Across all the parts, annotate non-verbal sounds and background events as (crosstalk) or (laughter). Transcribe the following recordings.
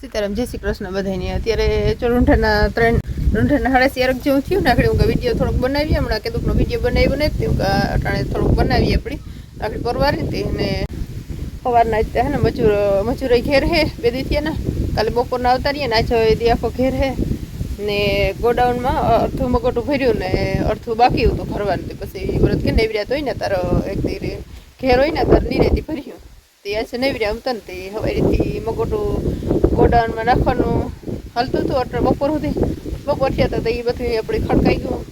સીતારામ, જય શ્રી કૃષ્ણ બધાની અત્યારે ચોરુંઠાના ત્રણ રૂંઠાના સાડા સિયારક જેવું થયું ને હું હું વીડિયો થોડોક બનાવીએ. હમણાં કીધું વીડિયો બનાવ્યો ને તેવું અટાણે થોડુંક બનાવીએ આપણી. આખડી પરવારી હતી અને સવારના જ હે ને, મજૂર મજૂર ઘેર હે, બે દીધી ને. કાલે બપોરના આવતા રહીએ ને, આજે દી આખો ઘેર હે. ને ગોડાઉનમાં અડધું મગોટું ભર્યું ને અડધું બાકી હતું ભરવાનું. પછી વ્રત કે નેવર્યા હોય ને, તારો એક ઘેર હોય ને, તારે નિરેતી ભર્યું. તે આજે નેવર્યા ઉતર તે હવારીથી મગોટું ગોડાઉનમાં નાખવાનું. હલતું હતું એટલે બપોર સુધી. બપોર થયા હતા તો એ બધું આપણે ખડકાઈ ગયું.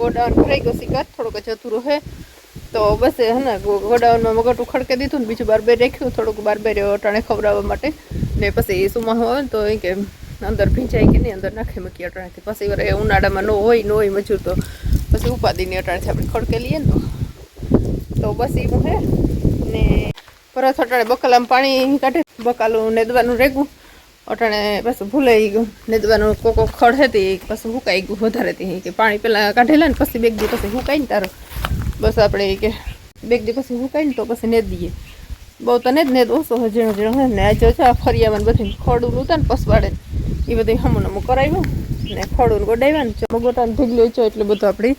ગોડાઉન ભરાઈ ગયો શિકાર. થોડુંક જતું રહે તો બસ હે ને ગોડાઉનમાં મગટું ખડકે દીધું ને બીજું બાર બે રાખ્યું. થોડુંક બાર બે અટાણે ખવડાવવા માટે. ને પછી સુમાં હોય ને તો એ કે અંદર ભીંજાય કે નહીં, અંદર નાખી મૂકી અટાણેથી. પછી વરે ઉનાળામાં ન હોય ન હોય મજૂર તો પછી ઉપાદીની અટાણેથી આપણે ખડકે લઈએ ને તો. બસ એવું હે. ને પરત અટાણે બકાલામાં પાણી કાઢે. બકાલું નેદવાનું રેગું. અટાણે પાછું ભૂલાઈ ગયું. નેદવાનું કોકો ખડ હતી પાછું હુકાઈ ગયું વધારે હતી. કે પાણી પહેલાં કાઢેલા ને પછી બેગ દી પછી હુકાઈને તારો. બસ આપણે કે બેગ દી પછી હુકાઈને તો પછી નેદ દઈએ. બહુ તો નેદ નેદ ઓછો ઝીણો ઝીણો હોય ને. આજે છે, આ ફરિયામાં બધું ખોડું નહોતા ને પસવાડે. એ બધું હમું નમું કરાવ્યું ને ખોડું ગોડાવ્યા ને મગોટાને ઢીગલ્યો છો એટલે બધું આપણી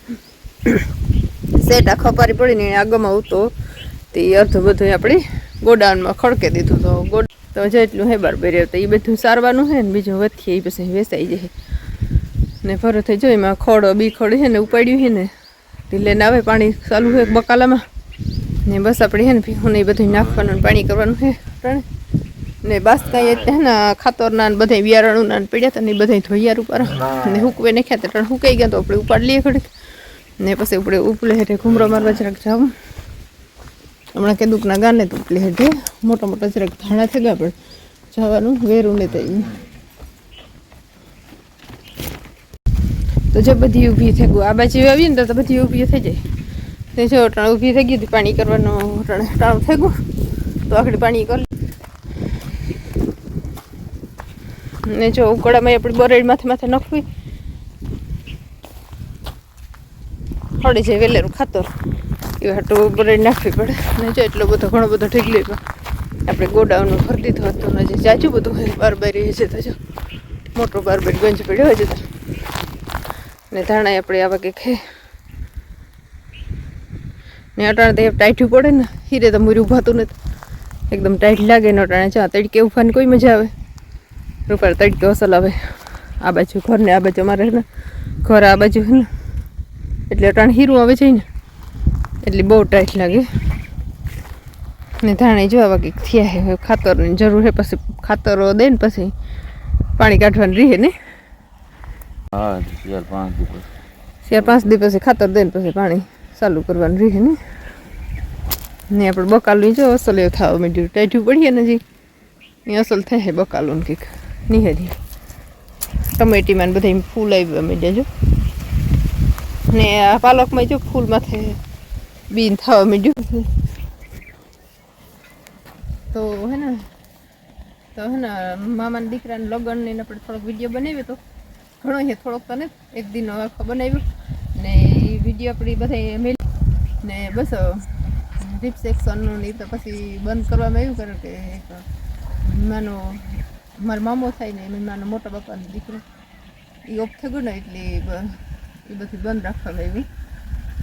સેટ આ ખપારી પડીને આગમાં આવતો. તે અર્ધું બધું આપણી ગોડાઉનમાં ખડકે દીધું તો ગોડ તો જેટલું હે બરાબર તો એ બધું સારવાનું છે ને બીજું વધીએ એ પછી વેસાઈ જાય ને ફરો થઈ જો, એમાં ખોડો બી ખોડ છે ને ઉપાડ્યું છે ને તે લઈને આવે પાણી ચાલુ છે બકાલામાં. ને બસ આપણે છે ને ભીખું ને એ બધું નાખવાનું ને પાણી કરવાનું છે ત્રણે. ને બસ કાંઈ ત્યાં ને ખાતરના ને બધા વિયારણું ને પીડ્યા હતા ને એ બધા ધોઈયાર ઉપર. ને હુકવે નાખ્યા હતા ત્રણ હુકાઈ ગયા તો આપણે ઉપાડ લઈએ ઘડીક. ને પછી આપણે ઉપલે હેઠે ઘૂમરો મારવા જરાક જાવું હમણાં કેદુકના ગાને તો ઉપલે હેઠે મોટા મોટા જરાક ધાણા થઈ ગયા પણ જવાનું વેરું ને થઈ તો જે બધી ઊભી થઈ ગયું આ બાજુ આવીએ ને તો બધી ઊભી થઈ જાય. તે જો અટાણે ઊભી થઈ ગઈ હતી પાણી કરવાનું અટાણે ટાણું થઈ ગયું, તો આખડી પાણી કરી ને જો ઉકળામાં આપણી બરેડ માથે માથે નખવી. હળી જાય વેલેરું ખાતર એ હાટો બરેડ નાખવી પડે. ને જો એટલો બધો, ઘણો બધો ઢીકલી આપણે ગોડાઉન ભરી દીધું હતું ને જે જાજુ બધું હોય, બારબારી છે તો જો. મોટો બારબારી ગંજ પડ્યો હજુ તો. ને ધાણા આપણે આવા કંઈક હે. ને અટાણે તો ટાઈઠું પડે ને, હીરે તો મૂર્યું ઉભાતું નથી. એકદમ ટાઈટ લાગે ને અટાણે. ચા તડકે ઉફાની કોઈ મજા આવે. રૂપાર તડકે અસલ આવે. આ બાજુ ઘર ને આ બાજુ અમારે ઘર આ બાજુ છે ને. એટલે અટાણે હીરું આવે છે ને એટલે બહુ ટાઈટ લાગે. ને ધાણે જોવા વાગે કંઈક થયા હે ખાતરની જરૂર હે પછી ખાતરો દે ને પછી પાણી કાઢવાનું રહે ને. હા ચાર પાંચ દિવસ. ચાર પાંચ દિવસ પછી ખાતર દે ને પછી પાણી ચાલુ કરવાનું રહે ને. ને આપણે બકાલું જો અસલ એવું થવા માંડ્યું ટાઈઠું પડીએ ને હજી. એ અસલ થાય બકાલું કંઈક. નિહારી ટમેટીમાં ને બધા ફૂલ આવી માંડ્યા જો. ને આ પાલકમાં જો ફૂલમાં માથે બીન થવા માંડ્યું તો હે ને તો હે ને મામાના દીકરાને લગ્ન ને આપણે થોડોક વીડિયો બનાવ્યો તો ઘણો છે થોડોક તને એક દિન બનાવ્યો ને એ વીડિયો આપણી બધા મેળ ને બસ રીપ સેક્શનનું ને તો પછી બંધ કરવામાં આવ્યું કારણ કે એક માનો મારો મામો થાય ને મહેમાનો માનો મોટા બાપાનો દીકરો એ ઓફ થઈ ગયો ને એટલે એ બધી બધું રાખવામાં આવ્યું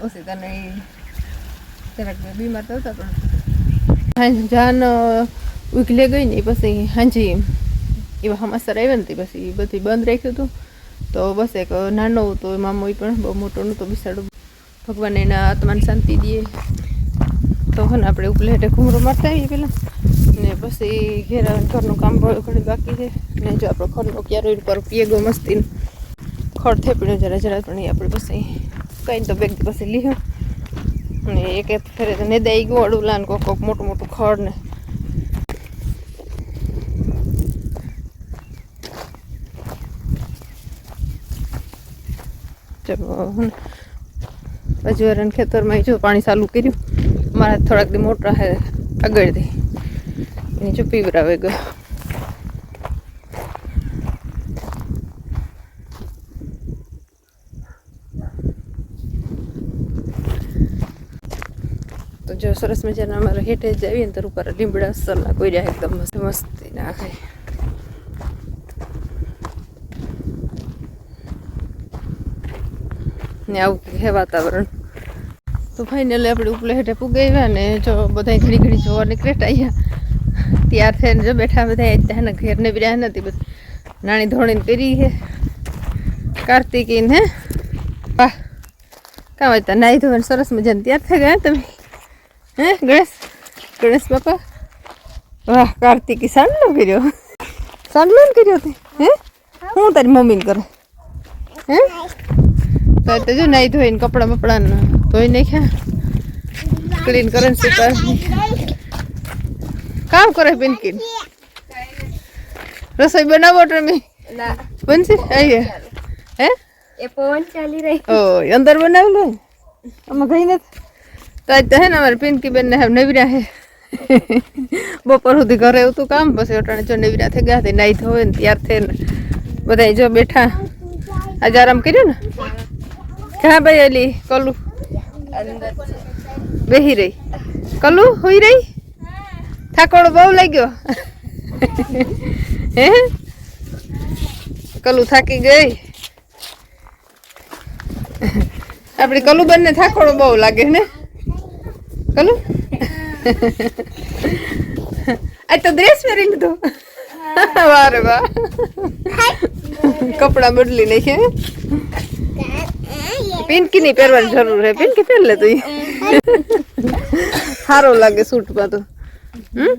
ઓછી તને જરાક બીમાર તો. હતા પણ જાન ઉકલે ગઈ ને પછી હાંજી એવા સમાચાર આવ્યા ને પછી બધી બંધ રાખ્યું હતું. તો બસ એક નાનો હતો, એ મામો પણ બહુ મોટો નહોતો બિસાડો. ભગવાન એના આત્માને શાંતિ દે. તો હે આપણે ઉપલેટે ઘૂમરો મારતા આવીએ પહેલાં ને પછી ઘેર ઘરનું કામ ઘણી બાકી છે. ને જો આપણો ઘરનો ક્યારે ઉપર પીએગો મસ્તી ખડ થેપીને જરા જરા પણ આપણે પછી કંઈ તો બેગ પછી લીધું ને એક એક ફેરે તો નેદાઈ ગયું અડુલા ને કોક કોક મોટું મોટું ખડ ને. ચલો પછી વરણ ખેતરમાં જો પાણી ચાલુ કર્યું. મારા થોડાક દી મોટા હે, આગળથી. એની જો પીવરાવે ગયો. જો સરસ મજાના અમારે હેઠે જ આવીએ ને તો ઉપર લીમડા સરના કોઈ રહ્યા એકદમ મસ્ત, મસ્તી નાખે ને આવું કે વાતાવરણ. તો ફાઇનલી આપણે ઉપલે હેઠે પુગાવ્યા ને જો બધા ઘડી ઘડી જોવા નીકળેટા અહીંયા. ત્યાર થઈને જો બેઠા બધા ત્યાંના ઘેરને બી રહ્યા નથી બધું નાની ધોળીને કરી હે. કાર્તિકીને હે. વાહ. કામ હતા નાહી ધોઈને સરસ મજાને તૈયાર થઈ ગયા તમે. હે ગણેશ ગણેશ બાપા વાહ કાર્તિકી સાંડલો કર્યો સાંડલો ને કર્યો તે હે હું તારી મમ્મીને કરે હે તો તો જો નાઈ ધોઈને કપડાં બપડા ધોઈ નાખ્યા ક્લીન કરે ને સુકાર કામ કરે પિનકીન રસોઈ બનાવો તમે ના બનશે અહીંયા હે એ પવન ચાલી રહી ઓ અંદર બનાવી લો આમાં ગઈ નથી તો આજ તો હે ને અમારે પિંકી બેન ને નવીરા હે બપોર સુધી ઘરે હતું કામ પછી અટાણે જો નવીરા થઈ ગયા તે નાઈ ધોવે ને ત્યાર થઈને બધા જો બેઠા આજે આરામ કર્યો ને ક્યાં ભાઈ એલી કલું અંદર બેહી રહી કલું હોઈ રહી થાકોડો બહુ લાગ્યો હે કલું થાકી ગઈ આપડી કલું બંને થાકોડો બહુ લાગે ને કલું આજ તો ડ્રેસ પહેરી લીધો વારે વાહ કપડા બદલી નાખે પિંકી ની પહેરવાની જરૂર હે પિંકી પહેર લે તું સારો લાગે સૂટમાં તો હમ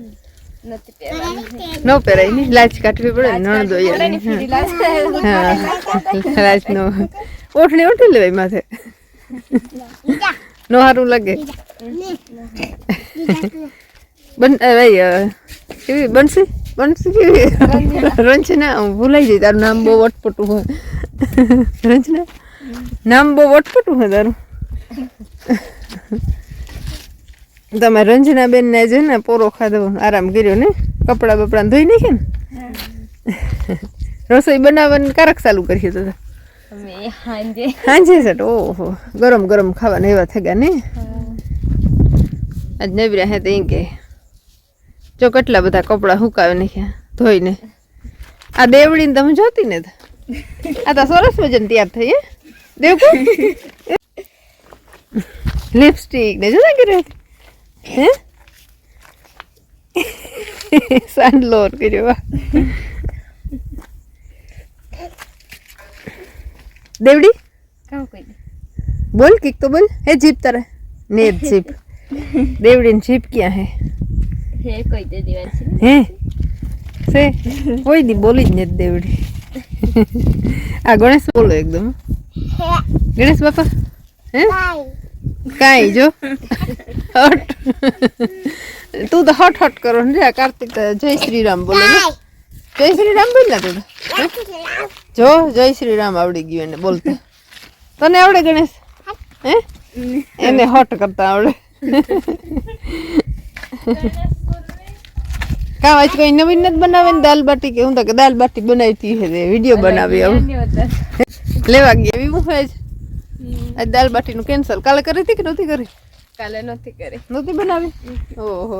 નથી પહેરવાની ન પહેરાય ને લાચ કાઢવી પડે ને નણદો ઓલાની ફીરી લાગે હા લાચ નો ઓઠણી ઓઠી લેવાય માથે નો સારું લાગે. બન ભાઈ કેવી બનશે? બનશે કેવી? રંજના હું ભૂલાઈ જઈ તારું નામ બહુ વટપટું હોય. રંજના નામ બહુ વટપટું હોય તારું. તમે રંજના બેન ને જઈને પોરો ખાધો આરામ કર્યો ને? કપડાં બપડા ધોઈ નાખે ને? રસોઈ બનાવવાની કારક ચાલુ કરી તો. હાંજે સાંજે છે તો ઓહો ગરમ ગરમ ખાવાના એવા થઈ ગયા ને આજ નવર્યા હે તો એમ કે જો કેટલા બધા કપડાં હુકાવે નાખ્યા ધોઈને આ દેવડીને તમે જોતી ને તો. આ તો સરસ મજાની તૈયાર થઈ હે દેવકુ લિપસ્ટિક ને જો લાગી હે સાંડલોર કર્યો देवड़ी? बोल किक तो बोल। हे जीप तर ने (laughs) जीप। देवड़ी ने जीप किया है। हे से? कोई दी बोली ने देवड़ी। आ गणेश बोलो एकदम। गणेश बापा। हे? काय? जो? हट। तू तो हट हट करो। ने कार्तिक जय श्री राम बोलो जय श्री राम बोल ना तू જો જય શ્રી રામ આવડી ગયું એને બોલતા. તને આવડે ગણેશ? હે? એને હટ કરતા આવડે. કા આજ કોઈ નવીન નથી બનાવે ને દાલ બાટી કે હું તો કે દાલ બાટી બનાવી હે વીડિયો બનાવી આવું. લેવા ગયા એવી હું હોય આજ દાલ બાટીનું કેન્સલ કાલે કરી હતી કે નહોતી કરી? કાલે નથી કરી. નહોતી બનાવી? ઓહો.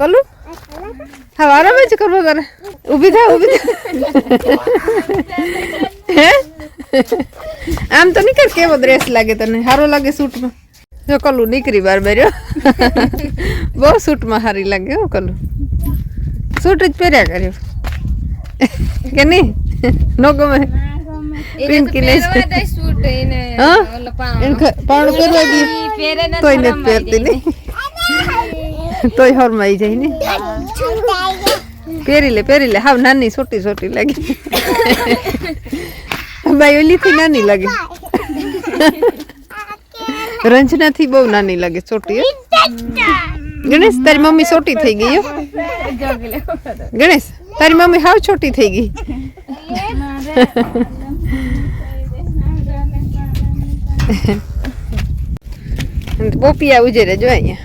કલું હા આરામ જ કરવો તારે ઊભી થા ઊભી થા હે આમ તો નીકળ કેવો ડ્રેસ લાગે તને સારો લાગે સૂટમાં જો કલું નીકળી બાર બાર્યો બહુ સૂટમાં સારી લાગે હો કલું સૂટ જ પહેર્યા કર્યો કે નહીં નો ગમે પિંકી ને પહેરવા દે સૂટ એને હા? ઓલો પાવડો. એને ખ- પાવડો પહેરવા દે ઈ પહેરે ને તોય શરમ નથી પહેરતી આવી ને તોય હરમાઈ જાય ને પહેરી લે પહેરી લે હાવ નાની છોટી છોટી લાગે બાઈ ઓલીથી નાની લાગે રંજનાથી બહુ નાની લાગે છોટી હો. ગણેશ તારી મમ્મી છોટી થઈ ગઈ હો જાય. જોગી લેવો પડે. ગણેશ તારી મમ્મી હાવ છોટી થઈ ગઈ અને પોપિયા ઉજેરે જો અહીંયા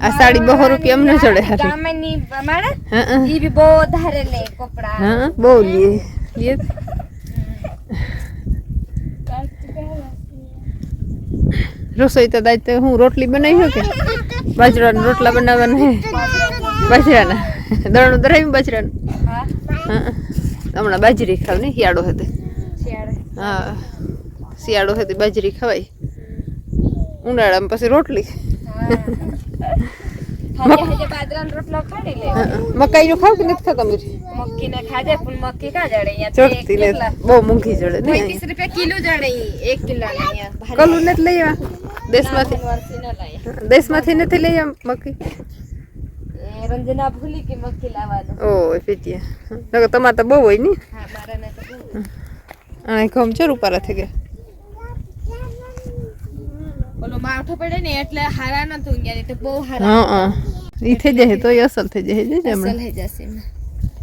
આ સાડી બહો રૂપિયા અમને જડે હારી ગામની માણા હા હા. ઈ બી બહુ ધારે લે કપડા હા બહુ લે લે રસોઈ તો દાય તો હું રોટલી બનાવી કે બાજરાના રોટલા બનાવવાના હે બાજરાના દળનું ધરાવ્યું બાજરાનું હા હા હમણાં બાજરી ખાવ ને શિયાળો હતી શિયાળે હા શિયાળો હતી બાજરી ખવાય ઉનાળામાં પછી રોટલી મકાઈ નું ખાવ કે નથી ખાતા મીઠી? મક્કી ને ખાજે પણ મક્કી કા જડે અહીંયા? ચડતી ને બહુ મૂંઘી જડે ને પૈતીસ રૂપિયા કિલો જડે ઈ એક કિલો ને અહીંયા કલું નથી લઈ આવા દેશમાંથી? માંથી દેશમાંથી નથી લઈ આમ મક્કી? રંજના ભૂલી કે મક્કી લાવવાનું. ઓ ફીટિયા. નકર તમાર તો બહુ હોય ને હા મારા ને તો બહુ. આ કોમ ચર ઉપારા થઈ ગયા. ઓલો માવઠો પડે ને એટલે હારા નતું ગયા તો બહુ હારા હા હા ઈ થઈ જાય તો અસલ થઈ જાય છે અસલ હમણાં થઈ જશે એમાં.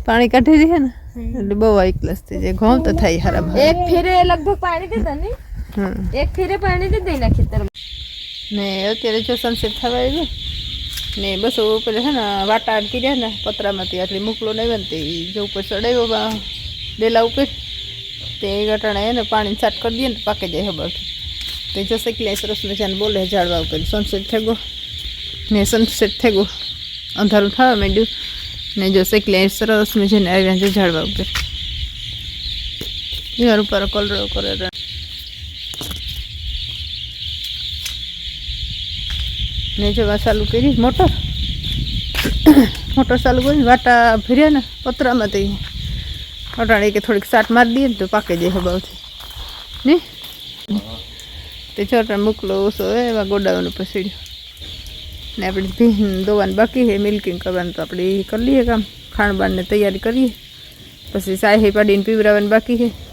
પાણી કાઢી દે ને એટલે બહુ આઈકલસ થઈ જાય ઘઉં તો થાય હારા એક ફેરે લગભગ પાણી દીધા ને હા એક ફેરે પાણી દીધા એના ખેતરમાં ને અત્યારે જો સનસેટ થવા આવ્યું ને બસો ઉપર છે ને વાટા અટકી રહ્યા ને પતરામાંથી આટલી મોકલો નહીં ને તે જો ઉપર ચડાવ્યો બા ડેલા ઉપર તે ગટાણા એને પાણી છાટ કરી દઈએ ને તો પાકી જાય ખબર તે જો શેકલે સરસ મજાને બોલે ઝાડવા ઉપર સનસેટ થઈ ગયો ને સનસેટ થઈ ગયો અંધારું થવા માંડ્યું ને જો શેકલે સરસ મજાને આવ્યા છે ઝાડવા ઉપર ઘર ઉપર કલરો કરે ને જવા ચાલુ કરી મોટર મોટર ચાલુ કરી વાટા ભર્યા ને પતરામાંથી અટાણે કે થોડીક સાટ મારી દઈએ ને તો પાકે જાય હબાવથી ને તે છોટા મોકલો ઓછો હોય, એવા ગોડાઓનું પસીડ્યો ને આપણે ભીન દોવાનું બાકી છે મિલ્કિંગ કરવાનું તો આપણે કરી લઈએ કામ. ખાણ બાણને તૈયારી કરીએ. પછી સાહી પાડીને પીવરાવાની બાકી છે.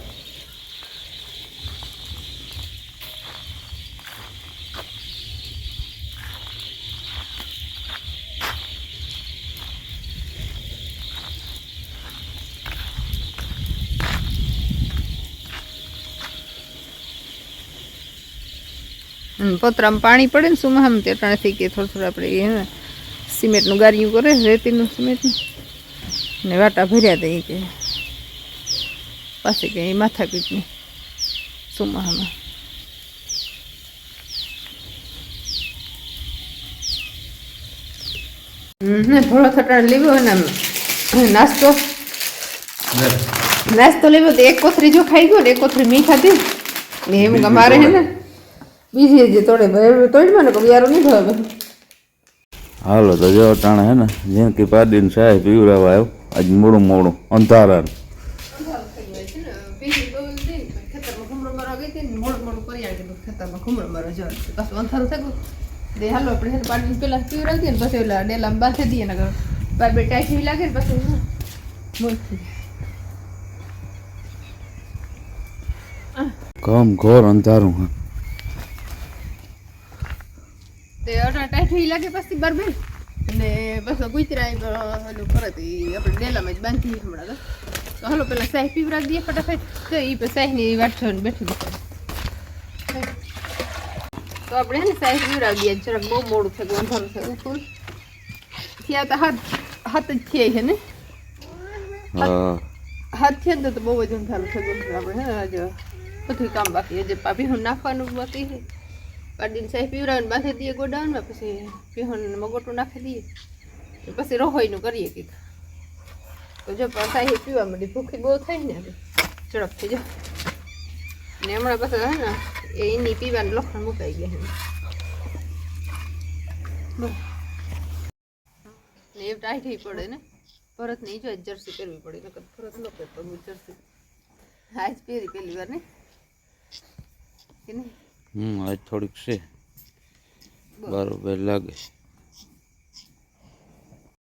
પતરામાં પાણી પડે ને સુમાહામ તે અટાણેથી કે થોડું થોડું આપણે સિમેન્ટનું ગારિયું કરે રેતીનું સિમેન્ટનું. ને વાટા ભર્યા દઈએ કે. પાછી કંઈ માથાકૂટની સુમાહામાં. હમ ને થોડો થટાણ લીધો અને નાસ્તો. નાસ્તો લેવો તો એક કોથરી જો ખાઈ ગયો ને એક કોથરી મી ખાધી ને એમ અમારે મારે હે ને બીજી જે તોડે તોડ મને કે યારો નહીં ભાવે હાલો, તો જો ટાણે હે ને જિંદગી પાડીને સાહેબ પીવડાવવા આવ્યો. આજ મોડું મોડું અંધારા હાલો આપણે અંધારું પાણી પેલા પીવડાવી દઈએ ને પછી ઓલા ડેલામાં બાંધી દઈએ ને બાર બે ટાઈટ લાગે ને પછી મોટી ઘમ ઘોર અંધારું હે તે અઢાર ટાઈટ થઈ લાગે પછી બાર ને અને બસ કુતરા હલો પરત ઈ આપણે ડેલામાં જ બાંધી હમણાં તો. તો હાલો પેલા સાહેબ પીવરા દઈએ ફટાફટ. તો એ સાહેબની વાટ બેઠી તો આપણે ને સાહેબ પીવરાવી દઈએ. જરાક બહુ મોડું છે અંધારું ગયું ફૂલ થયા તો હાથ હાથ જ થયા છે ને? હાથ થયા ને તો બહુ જ અંધારું છે આપણે હે આજે બધું કામ બાકી છે. પાપી હું નાખવાનું બાકી છે. પાડીને સાહેબ પીવરાવીને બાંધી દઈએ ગોડાઉનમાં, પછી પીહું મગોટું નાખી દઈએ. પછી રહોઈનું કરીએ કીધું. તો જો પણ સાહેબ પીવા માંડી, ભૂખી બહુ થાય ને હવે. ઝડપથી જો ને હમણાં પછી હે ને, એ એની પીવાનું લખણ મુકાઈ ગયા. ને એ ટાઈટ પડે ને. ભરત ને જો જર્સી પહેરવી પડે, નકર ભરત ન પહેરતો, હું જર્સી આજ પહેરી પહેલી વાર ને? કે નહીં? હમ આજ થોડીક છે. બરોબર લાગે.